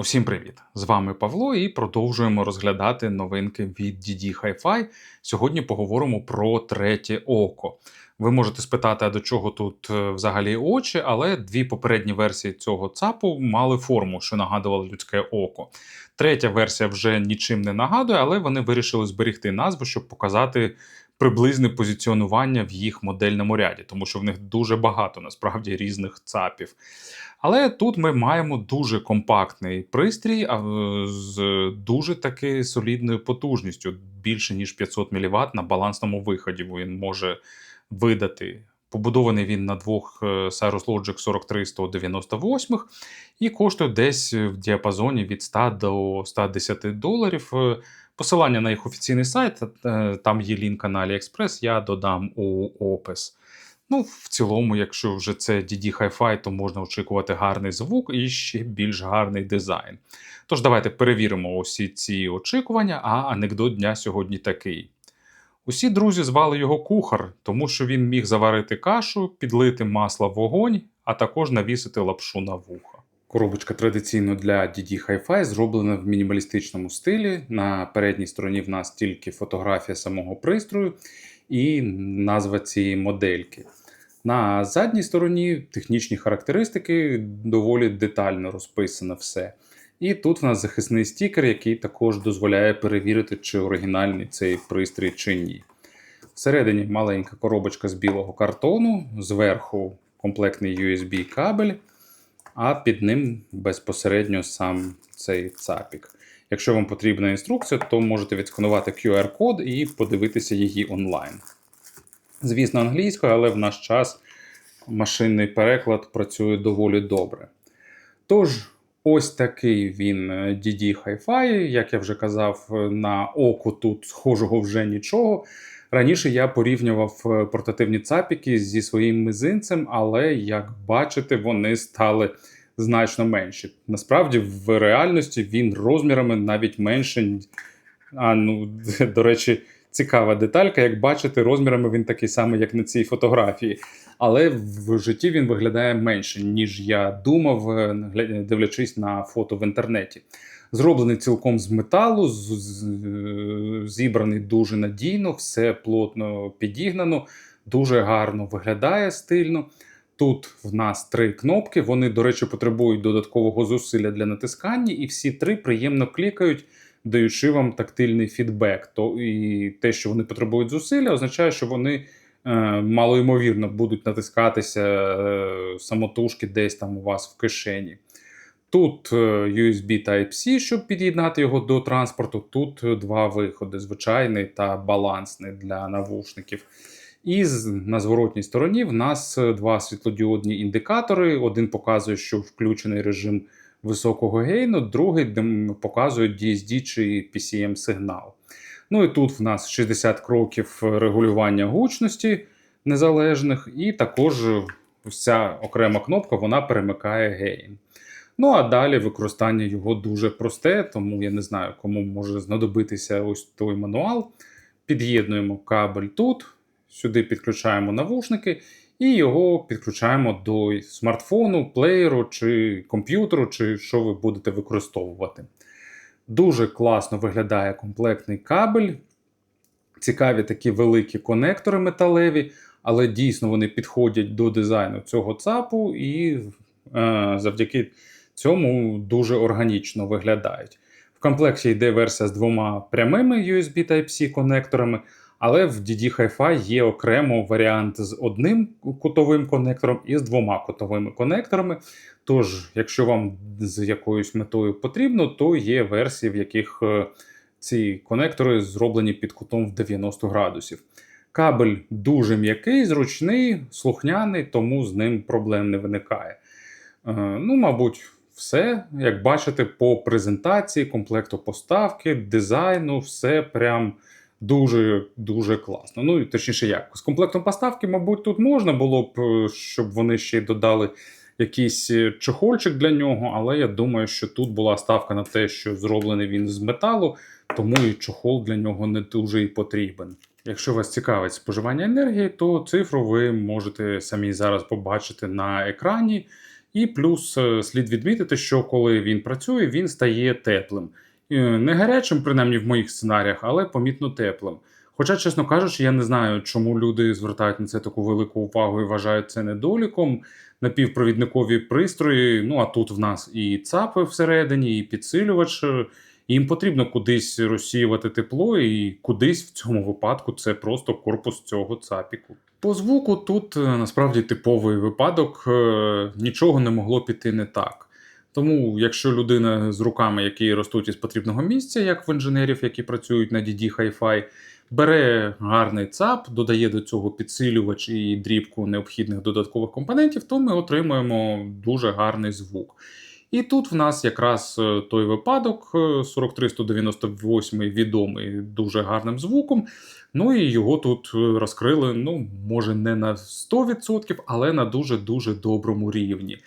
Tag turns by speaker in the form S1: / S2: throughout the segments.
S1: Усім привіт! З вами Павло і продовжуємо розглядати новинки від DD Hi-Fi. Сьогодні поговоримо про третє око. Ви можете спитати, а до чого тут е, взагалі очі, але дві попередні версії цього ЦАПу мали форму, що нагадувало людське око. Третя версія вже нічим не нагадує, але вони вирішили зберегти назву, щоб показати приблизне позиціонування в їх модельному ряді, тому що в них дуже багато насправді різних ЦАПів. Але тут ми маємо дуже компактний пристрій е, з дуже таки солідною потужністю, більше ніж 500 мВт на балансному виході. Він може видати. Побудований він на двох е, Cyrus Logic 43 198 і коштує десь в діапазоні від 100 до 110 доларів. Посилання на їх офіційний сайт, е, там є лінк на AliExpress, я додам у опис. Ну, в цілому, якщо вже це DD Hi-Fi, то можна очікувати гарний звук і ще більш гарний дизайн. Тож, давайте перевіримо усі ці очікування, а анекдот дня сьогодні такий. Усі друзі звали його кухар, тому що він міг заварити кашу, підлити масло в вогонь, а також навісити лапшу на вуха. Коробочка традиційно для DD Hi-Fi зроблена в мінімалістичному стилі. На передній стороні в нас тільки фотографія самого пристрою і назва цієї модельки. На задній стороні технічні характеристики доволі детально розписано все. І тут в нас захисний стікер, який також дозволяє перевірити, чи оригінальний цей пристрій чи ні. Всередині маленька коробочка з білого картону, зверху комплектний USB кабель, а під ним безпосередньо сам цей цапік. Якщо вам потрібна інструкція, то можете відсканувати QR-код і подивитися її онлайн. Звісно, англійською, але в наш час машинний переклад працює доволі добре. Тож, ось такий він DD Hi-Fi, як я вже казав, на око тут схожого вже нічого. Раніше я порівнював е, портативні цапіки зі своїм мизинцем, але, як бачите, вони стали значно менші. Насправді, в реальності він розмірами навіть менше. А ну, до речі, цікава деталька. Як бачите, розмірами він такий самий, як на цій фотографії. Але в житті він виглядає менше, ніж я думав, е, дивлячись на фото в інтернеті. Зроблений цілком з металу, зібраний дуже надійно, все плотно підігнано, дуже гарно виглядає стильно. Тут в нас три кнопки. Вони, до речі, потребують додаткового зусилля для натискання, і всі три приємно клікають, даючи вам тактильний фідбек. То і те, що вони потребують зусилля, означає, що вони е, малоймовірно будуть натискатися е, самотужки десь там у вас в кишені. Тут е, USB Type-C, щоб під'єднати його до транспорту. Тут два виходи: звичайний та балансний для навушників. І на зворотній стороні в нас два світлодіодні індикатори. Один показує, що включений режим високого гейну, другий показує DSD чи PCM сигнал. Ну і тут в нас 60 кроків регулювання гучності незалежних, і також вся окрема кнопка вона перемикає гейн. Ну а далі використання його дуже просте, тому я не знаю, кому може знадобитися ось той мануал. Під'єднуємо кабель тут, сюди підключаємо навушники і його підключаємо до смартфону, плеєру чи комп'ютеру, чи що ви будете використовувати. Дуже класно виглядає комплектний кабель. Цікаві такі великі конектори металеві, але дійсно вони підходять до дизайну цього ЦАПу і е, завдяки цьому дуже органічно виглядають. В комплекті йде версія з двома прямими USB Type-C конекторами, але в DD Hi-Fi є окремо варіант з одним кутовим конектором і з двома кутовими конекторами. Тож, якщо вам з якоюсь метою потрібно, то є версії, в яких е, ці конектори зроблені під кутом в 90 градусів. Кабель дуже м'який, зручний, слухняний, тому з ним проблем не виникає. Е, ну, мабуть, все, як бачите, по презентації, комплекту поставки, дизайну, все прям дуже-дуже класно. Ну, і точніше, як з комплектом поставки, мабуть, тут можна було б, е, щоб вони ще додали якийсь е, чохольчик для нього, але я думаю, що тут була ставка на те, що зроблений він з металу, тому і чохол для нього не дуже і потрібен. Якщо вас цікавить споживання енергії, то цифру ви можете самі зараз побачити на екрані. І плюс е, слід відмітити, що коли він працює, він стає теплим. Е, Не гарячим, принаймні в моїх сценаріях, але помітно теплим. Хоча, чесно кажучи, я не знаю, чому люди звертають на це таку велику увагу і вважають це недоліком. Напівпровідникові пристрої, ну а тут в нас і ЦАПи всередині, і підсилювач. е, Їм потрібно кудись розсіювати тепло, і кудись в цьому випадку це просто корпус цього цапіку. По звуку тут е, насправді типовий випадок, нічого не могло піти не так. Тому, якщо людина з руками, які ростуть із потрібного місця, як в інженерів, які працюють на DD Hi-Fi, бере гарний ЦАП, додає до цього підсилювач і дрібку необхідних додаткових компонентів, то ми отримуємо дуже гарний звук. І тут в нас якраз е, той випадок е, 43198 відомий дуже гарним звуком. Ну і його тут е, розкрили, ну, може, не на 100%, але на дуже-дуже доброму рівні.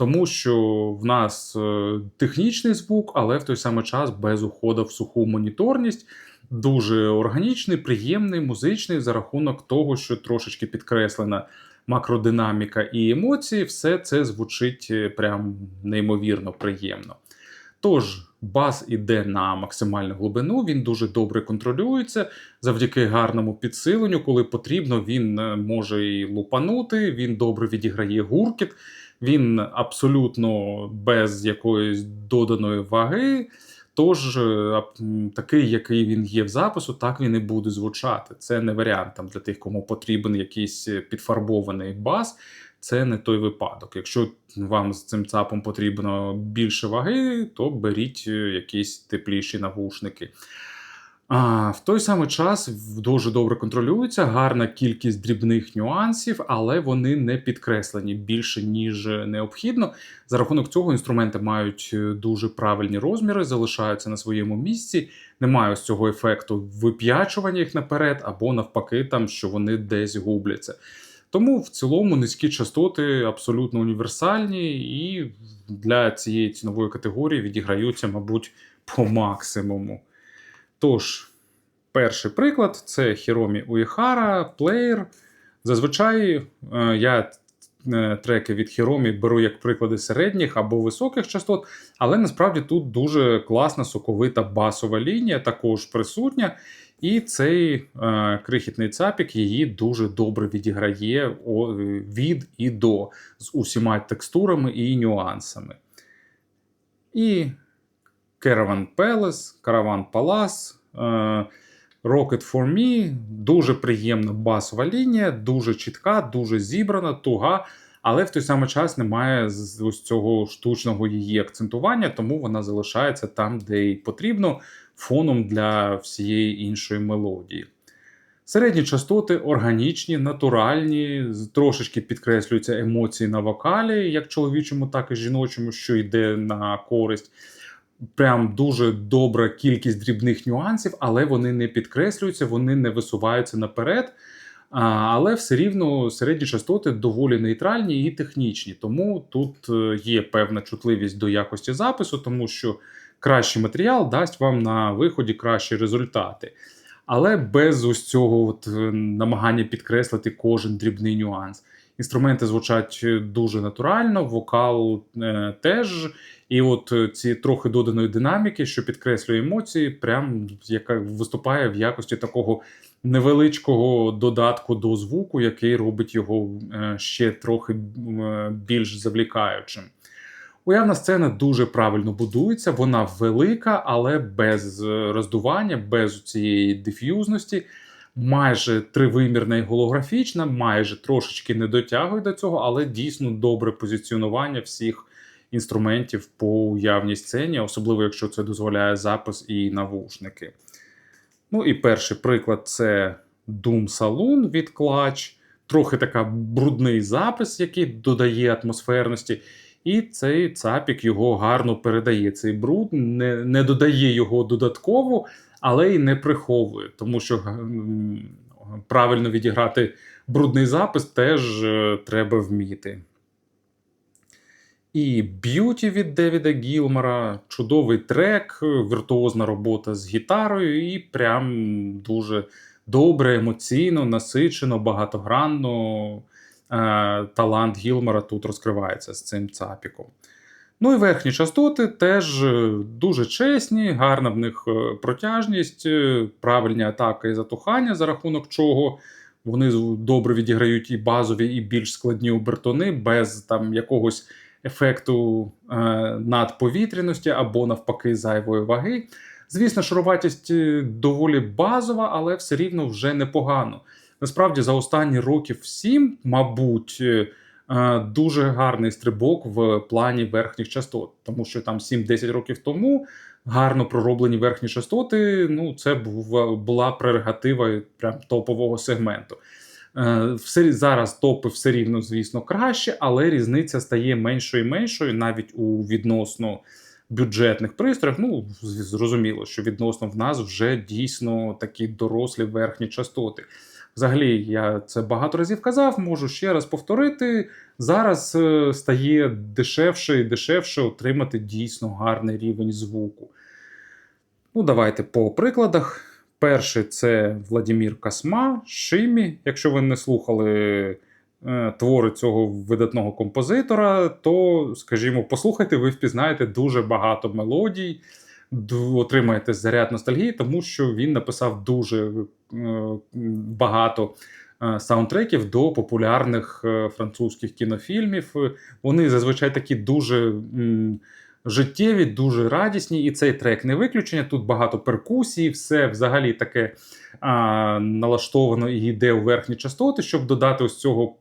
S1: Тому що в нас е, технічний звук, але в той самий час без уходу в суху моніторність. Дуже органічний, приємний, музичний за рахунок того, що трошечки підкреслена макродинаміка і емоції, все це звучить е, прям неймовірно приємно. Тож, бас іде на максимальну глибину, він дуже добре контролюється завдяки гарному підсиленню. Коли потрібно, він е, може і лупанути, він добре відіграє гуркіт, він абсолютно без якоїсь доданої ваги. Тож, е, такий, який він є в запису, так він і буде звучати. Це не варіант там, для тих, кому потрібен якийсь е, підфарбований бас. Це не той випадок. Якщо вам з цим цапом потрібно більше ваги, то беріть е, якісь тепліші навушники. А, в той самий час дуже добре контролюється, гарна кількість дрібних нюансів, але вони не підкреслені більше, ніж необхідно. За рахунок цього інструменти мають е, дуже правильні розміри, залишаються на своєму місці. Немає ось цього ефекту вип'ячування їх наперед, або навпаки, там, що вони десь губляться. Тому в цілому низькі частоти абсолютно універсальні і для цієї цінової категорії відіграються, мабуть, по максимуму. Тож, перший приклад це Hiromi Uehara Player. Зазвичай е, я е, треки від Hiromi беру як приклади середніх або високих частот, але насправді тут дуже класна соковита басова лінія, також присутня. І цей е, крихітний цапік її дуже добре відіграє від і до з усіма текстурами і нюансами. І Caravan Palace, Caravan Palace, е, Rocket for Me. Дуже приємна басова лінія, дуже чітка, дуже зібрана, туга, але в той самий час немає ось цього штучного її акцентування, тому вона залишається там, де й потрібно, фоном для всієї іншої мелодії. Середні частоти органічні, натуральні, трошечки підкреслюються емоції на вокалі, як чоловічому, так і жіночому, що йде на користь. Прям дуже добра кількість дрібних нюансів, але вони не підкреслюються, вони не висуваються наперед. Але все рівно середні частоти доволі нейтральні і технічні. Тому тут е, є певна чутливість до якості запису, тому що кращий матеріал дасть вам на виході кращі результати. Але без ось цього от, е, намагання підкреслити кожен дрібний нюанс. Інструменти звучать е, дуже натурально, вокал е, теж. І от е, ці трохи доданої динаміки, що підкреслює емоції, прям яка виступає в якості такого невеличкого додатку до звуку, який робить його ще трохи більш завлікаючим. Уявна сцена дуже правильно будується, вона велика, але без е, роздування, без цієї диф'юзності. Майже тривимірна і голографічна, майже трошечки не дотягує до цього, але дійсно добре позиціонування всіх інструментів по уявній сцені, особливо якщо це дозволяє запис і навушники. Ну і перший приклад це Doom Saloon від Clutch. Трохи така брудний запис, який додає атмосферності. І цей цапік його гарно передає. Цей бруд не, не додає його додатково, але й не приховує, тому що правильно відіграти брудний запис теж е, треба вміти. І Б'юті від Девіда Гілмора, чудовий трек, віртуозна робота з гітарою, і прям дуже добре, емоційно, насичено, багатогранно. Талант Гілмора тут розкривається з цим цапіком. Ну і верхні частоти теж е, дуже чесні, гарна в них е, протяжність, е, правильні атаки і затухання, за рахунок чого вони добре відіграють і базові, і більш складні обертони без там якогось ефекту е, надповітряності або навпаки зайвої ваги. Звісно, шаруватість е, доволі базова, але все рівно вже непогано. Насправді, за останні років сім, мабуть, е, е, дуже гарний стрибок в плані верхніх частот, тому що там 7-10 років тому гарно пророблені верхні частоти. Ну, це був, була прерогатива прям топового сегменту. Е, Все зараз топи все рівно, звісно, краще, але різниця стає меншою і меншою навіть у відносно бюджетних пристроїв. Ну, зрозуміло, що відносно в нас вже дійсно такі дорослі верхні частоти. Взагалі, я це багато разів казав, можу ще раз повторити. Зараз е, стає дешевше і дешевше отримати дійсно гарний рівень звуку. Ну, давайте по прикладах. Перший це Владімір Касма, Шимі. Якщо ви не слухали е, твори цього видатного композитора, то, скажімо, послухайте, ви впізнаєте дуже багато мелодій, отримаєте заряд ностальгії, тому що він написав дуже е, багато е, саундтреків до популярних е, французьких кінофільмів. Вони зазвичай такі дуже. життєві, дуже радісні, і цей трек не виключення. Тут багато перкусії, все взагалі таке налаштовано і йде у верхні частоти, щоб додати ось цього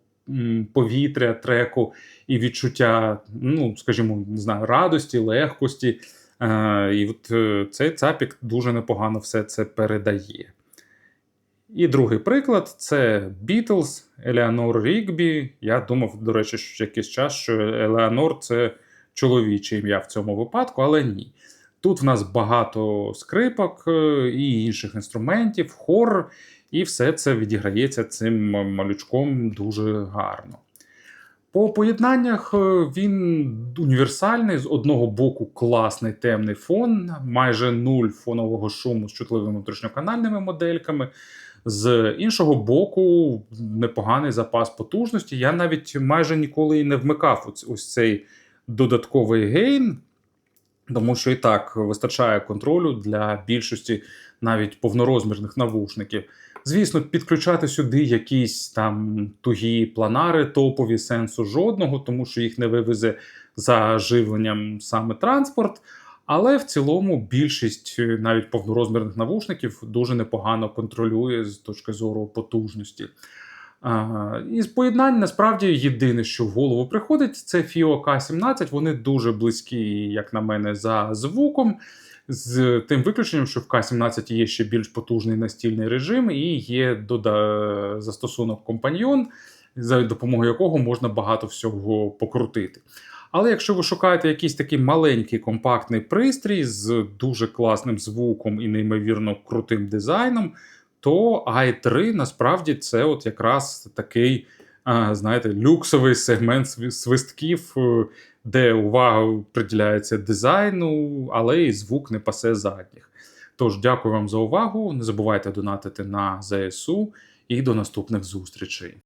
S1: повітря, треку і відчуття, ну, скажімо, не знаю, радості, легкості. А, і от е, цей цапік дуже непогано все це передає. І другий приклад це Beatles, Елеонор Рігбі. Я думав, до речі, що якийсь час, що Елеонор це чоловіче ім'я в цьому випадку, але ні. Тут в нас багато скрипок е, і інших інструментів, хор, і все це відіграється цим малючком дуже гарно. По поєднаннях е, він універсальний. З одного боку, класний темний фон, майже нуль фонового шуму з чутливими внутрішньоканальними модельками. З іншого боку, непоганий запас потужності. Я навіть майже ніколи і не вмикав ось, цей додатковий гейн, тому що і так вистачає контролю для більшості навіть повнорозмірних навушників. Звісно, підключати сюди якісь там тугі планари топові сенсу жодного, тому що їх не вивезе за живленням саме транспорт. Але в цілому більшість е, навіть повнорозмірних навушників дуже непогано контролює з точки зору потужності. А, із поєднань насправді єдине, що в голову приходить, це FIO K17. Вони дуже близькі, як на мене, за звуком. З тим виключенням, що в К-17 є ще більш потужний настільний режим, і є дода... застосунок компаньйон, за допомогою якого можна багато всього покрутити. Але якщо ви шукаєте якийсь такий маленький компактний пристрій з дуже класним звуком і неймовірно крутим дизайном, то i3 насправді це от якраз такий, знаєте, люксовий сегмент свистків, е, де увага приділяється дизайну, але і звук не пасе задніх. Тож, дякую вам за увагу. Не забувайте донатити на ЗСУ і до наступних зустрічей.